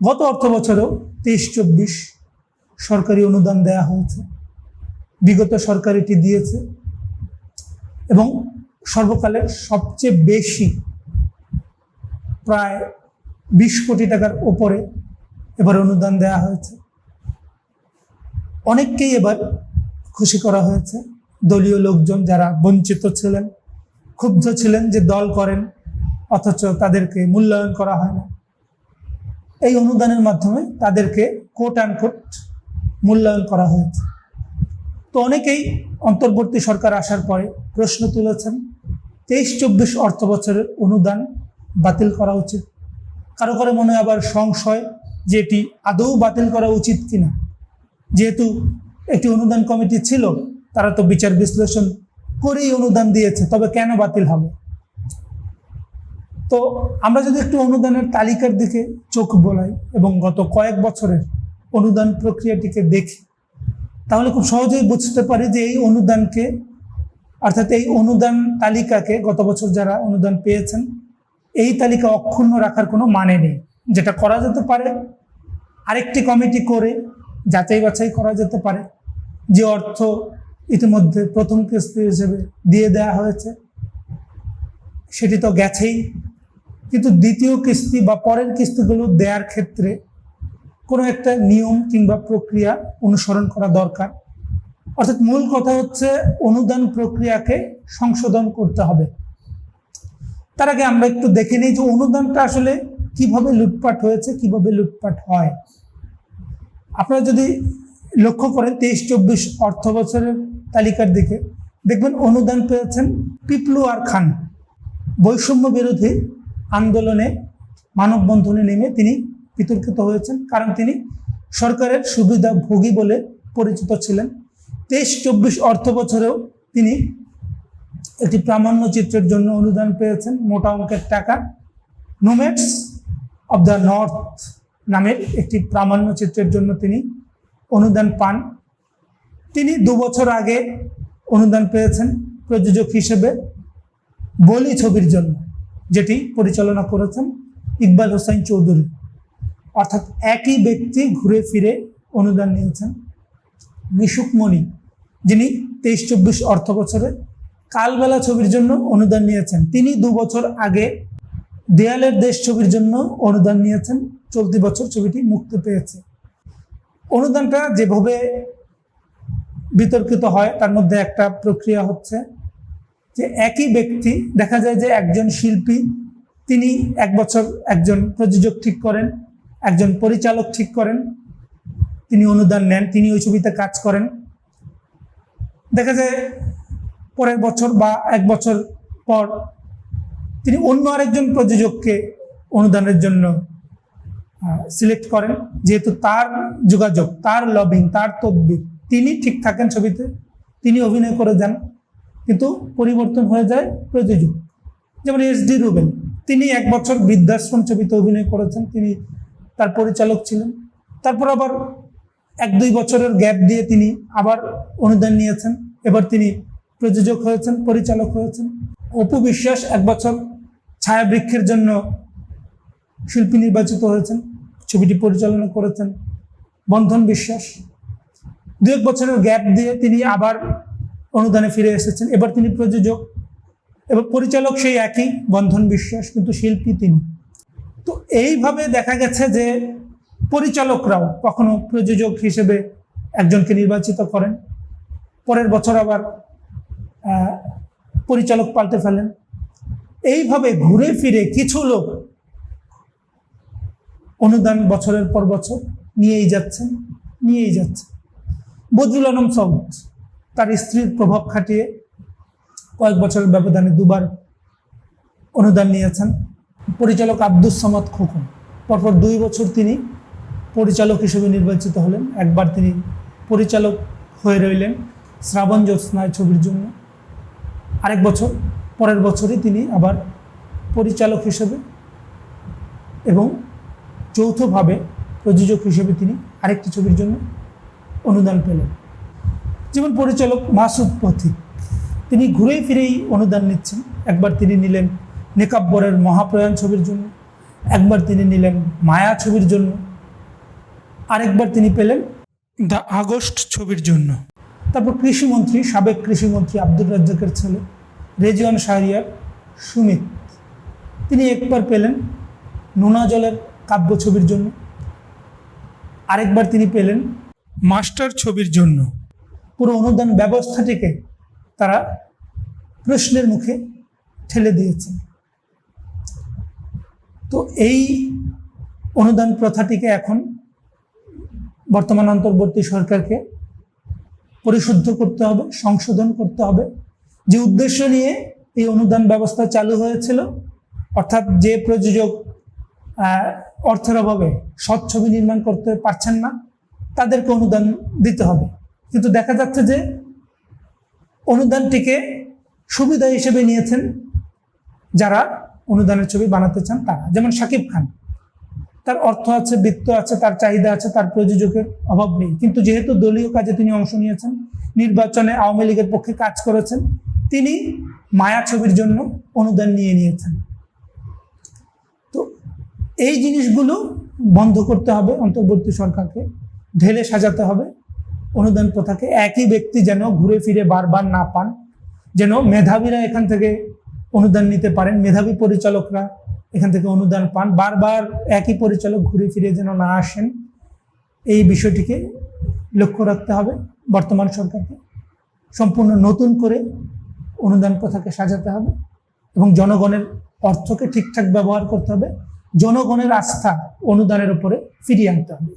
গত অর্থ বছরেও তেইশ, চব্বিশ সরকারি অনুদান দেয়া হয়েছে। বিগত সরকার এটি দিয়েছে এবং সর্বকালের সবচেয়ে বেশি প্রায় বিশ কোটি টাকার ওপরে এবার অনুদান দেওয়া হয়েছে। অনেককেই এবার খুশি করা হয়েছে। দলীয় লোকজন যারা বঞ্চিত ছিলেন, ক্ষুব্ধ ছিলেন যে দল করেন, অথচ তাদেরকে মূল্যায়ন করা হয় না। এই অনুদানের মাধ্যমে তাদেরকে কোট অ্যান্ড কোট মূল্যায়ন করা হয়েছে। তো অনেকেই অন্তর্বর্তী সরকার আসার পরে প্রশ্ন তুলেছেন, তেইশ চব্বিশ অর্থ বছরের অনুদান বাতিল করা উচিত। কারও কারও মনে আবার সংশয় যে এটি আদৌ বাতিল করা উচিত কিনা। যেহেতু একটি অনুদান কমিটি ছিল, তারা তো বিচার বিশ্লেষণ করেই অনুদান দিয়েছে, তবে কেন বাতিল হবে? তো আমরা যদি একটু অনুদানের তালিকার দিকে চোখ বোলাই এবং গত কয়েক বছরের অনুদান প্রক্রিয়াটিকে দেখি, তাহলে খুব সহজেই বুঝতে পারি যে এই অনুদানকে, অর্থাৎ এই অনুদান তালিকাকে গত বছর যারা অনুদান পেয়েছেন, এই তালিকা অক্ষুণ্ণ রাখার কোনো মানে নেই। যেটা করা যেতে পারে, আরেকটি কমিটি করে যাচাই বাছাই করা যেতে পারে, যে অর্থ ইতিমধ্যে প্রথম কিস্তি হিসেবে দিয়ে দেওয়া হয়েছে, সেটি তো গেছেই। কিন্তু দ্বিতীয় কিস্তি বা পরের কিস্তিগুলো দেওয়ার ক্ষেত্রে কোনো একটা নিয়ম কিংবা প্রক্রিয়া অনুসরণ করা দরকার। অর্থাৎ মূল কথা হচ্ছে অনুদান প্রক্রিয়াকে সংশোধন করতে হবে। তার আগে আমরা একটু দেখে নিই যে অনুদানটা আসলে কীভাবে লুটপাট হয়েছে, কীভাবে লুটপাট হয়। আপনারা যদি লক্ষ্য করেন তেইশ চব্বিশ অর্থ বছরের তালিকার দিকে, দেখবেন অনুদান পেয়েছেন পিপলু আর খান। বৈষম্য বিরোধী আন্দোলনে মানববন্ধনে নেমে তিনি বিতর্কিত হয়েছেন, কারণ তিনি সরকারের সুবিধা ভোগী বলে পরিচিত ছিলেন। তেইশ চব্বিশ অর্থ বছরেও তিনি একটি প্রামাণ্য চিত্রের জন্য অনুদান পেয়েছেন। মোটা অঙ্কের টাকা নোমেটস অব দ্য নর্থ নামের একটি প্রামাণ্য চিত্রের জন্য তিনি অনুদান পান। তিনি দু বছর আগে অনুদান পেয়েছেন প্রযোজক হিসেবে বলি ছবির জন্য। যেটি পরিচালনা করেছেন ইকবাল হোসাইন চৌধুরী। অর্থাৎ একই ব্যক্তি ঘুরে ফিরে অনুদান নিয়েছেন মিশুক মণি, যিনি তেইশ চব্বিশ অর্থ বছরে কালবেলা ছবির জন্য অনুদান নিয়েছেন। তিনি দু বছর আগে দেয়ালের দেশ ছবির জন্য অনুদান নিয়েছেন। চলতি বছর ছবিটি মুক্তি পেয়েছে। অনুদানটা যেভাবে বিতর্কিত হয়, তার মধ্যে একটা প্রক্রিয়া হচ্ছে যে একই ব্যক্তি, দেখা যায় যে একজন শিল্পী, তিনি এক বছর একজন প্রযোজক ঠিক করেন, একজন পরিচালক ঠিক করেন, তিনি অনুদান নেন, তিনি ওই ছবিতে কাজ করেন। দেখা যায় পরের বছর বা এক বছর পর তিনি অন্য আরেকজন প্রযোজককে অনুদানের জন্য সিলেক্ট করেন। যেহেতু তার যোগাযোগ, তার লবিং তার তদবির, তিনি ঠিক থাকেন ছবিতে, তিনি অভিনয় করে যান। কিন্তু পরিবর্তন হয়ে যায় প্রযোজক। যেমন এস ডি রুবেন তিনি এক বছর বৃদ্ধাশ্রম ছবিতে অভিনয় করেছেন, তিনি তার পরিচালক ছিলেন। তারপর আবার এক দুই বছরের গ্যাপ দিয়ে তিনি আবার অনুদান নিয়েছেন। এবার তিনি প্রযোজক হয়েছেন, পরিচালক হয়েছেন। অপু বিশ্বাস এক বছর ছায়াবৃক্ষের জন্য শিল্পী নির্বাচিত হয়েছেন, ছবিটি পরিচালনা করেছেন বন্ধন বিশ্বাস। দু এক বছরের গ্যাপ দিয়ে তিনি আবার অনুদানে ফিরে এসেছেন। এবার তিনি প্রযোজক এবার পরিচালক সেই একই, বন্ধন বিশ্বাস, কিন্তু শিল্পী তিনি। তো এইভাবে দেখা গেছে যে পরিচালকরাও কখনো প্রযোজক হিসেবে একজনকে নির্বাচিত করেন। পরের বছর আবার পরিচালক পাল্টে ফেলেন। এইভাবে ঘুরে ফিরে কিছু লোক অনুদান বছরের পর বছর নিয়েই যাচ্ছেন নিয়েই যাচ্ছেন। বদরুল আলম সৌদ। তার স্ত্রীর প্রভাব খাটিয়ে কয়েক বছরের ব্যবধানে দুবার অনুদান নিয়েছেন। পরিচালক আব্দুস সামাদ খোকন। পরপর দুই বছর তিনি পরিচালক হিসেবে নির্বাচিত হলেন। একবার তিনি পরিচালক হয়ে রইলেন শ্রাবণ জ্যোৎস্নায় ছবির জন্য। আরেক বছর, পরের বছরই তিনি আবার পরিচালক হিসেবে এবং যৌথভাবে প্রযোজক হিসেবে তিনি আরেকটি ছবির জন্য অনুদান পেলেন। যেমন পরিচালক মাসুদ পথিক। তিনি ঘুরেই ফিরেই অনুদান নিচ্ছেন। একবার তিনি নিলেন নেকাব্বরের মহাপ্রয়াণ ছবির জন্য। একবার তিনি নিলেন মায়া ছবির জন্য। আরেকবার তিনি পেলেন দ্য আগস্ট ছবির জন্য। তারপর কৃষিমন্ত্রী, সাবেক কৃষিমন্ত্রী আব্দুল রাজ্জাকের ছেলে রেজিওয়ান শাহরিয়ার, সুমিত। তিনি একবার পেলেন নোনা জলের কাব্য ছবির জন্য। আরেকবার তিনি পেলেন মাস্টার ছবির জন্য। পুরো অনুদান ব্যবস্থাটিকে তারা প্রশ্নের মুখে ঠেলে দিয়েছেন তো এই অনুদান প্রথাটিকে এখন বর্তমান অন্তর্বর্তী সরকারকে পরিশুদ্ধ করতে হবে, সংশোধন করতে হবে। যে উদ্দেশ্য নিয়ে এই অনুদান ব্যবস্থা চালু হয়েছিল, অর্থাৎ যে প্রযোজক অর্থের অভাবে ছবি নির্মাণ করতে পারছেন না, তাদেরকে অনুদান দিতে হবে। কিন্তু দেখা যাচ্ছে যে অনুদানটিকে সুবিধা হিসেবে নিয়েছেন যারা অনুদানের ছবি বানাতে চান তারা। যেমন শাকিব খান। তার অর্থ আছে, বৃত্ত আছে, তার চাহিদা আছে, তার প্রযোজকের অভাব নেই। কিন্তু যেহেতু দলীয় কাজে তিনি অংশ নিয়েছেন, নির্বাচনে আওয়ামী লীগের পক্ষে কাজ করেছেন, তিনি মায়া ছবির জন্য অনুদান নিয়ে নিয়েছেন। তো এই জিনিসগুলো বন্ধ করতে হবে, অন্তর্বর্তী সরকারকে ঢেলে সাজাতে হবে। অনুদান প্রথাকে একই ব্যক্তি যেন ঘুরে ফিরে বারবার না পান, যেন মেধাবীরা এখান থেকে অনুদান নিতে পারেন, মেধাবী পরিচালকরা এখান থেকে অনুদান পান, বারবার একই পরিচালক ঘুরে ফিরে যেন না আসেন, এই বিষয়টিকে লক্ষ্য রাখতে হবে বর্তমান সরকারকে। সম্পূর্ণ নতুন করে অনুদান প্রথাকে সাজাতে হবে এবং জনগণের অর্থকে ঠিকঠাক ব্যবহার করতে হবে, জনগণের আস্থা অনুদানের উপরে ফিরিয়ে আনতে হবে।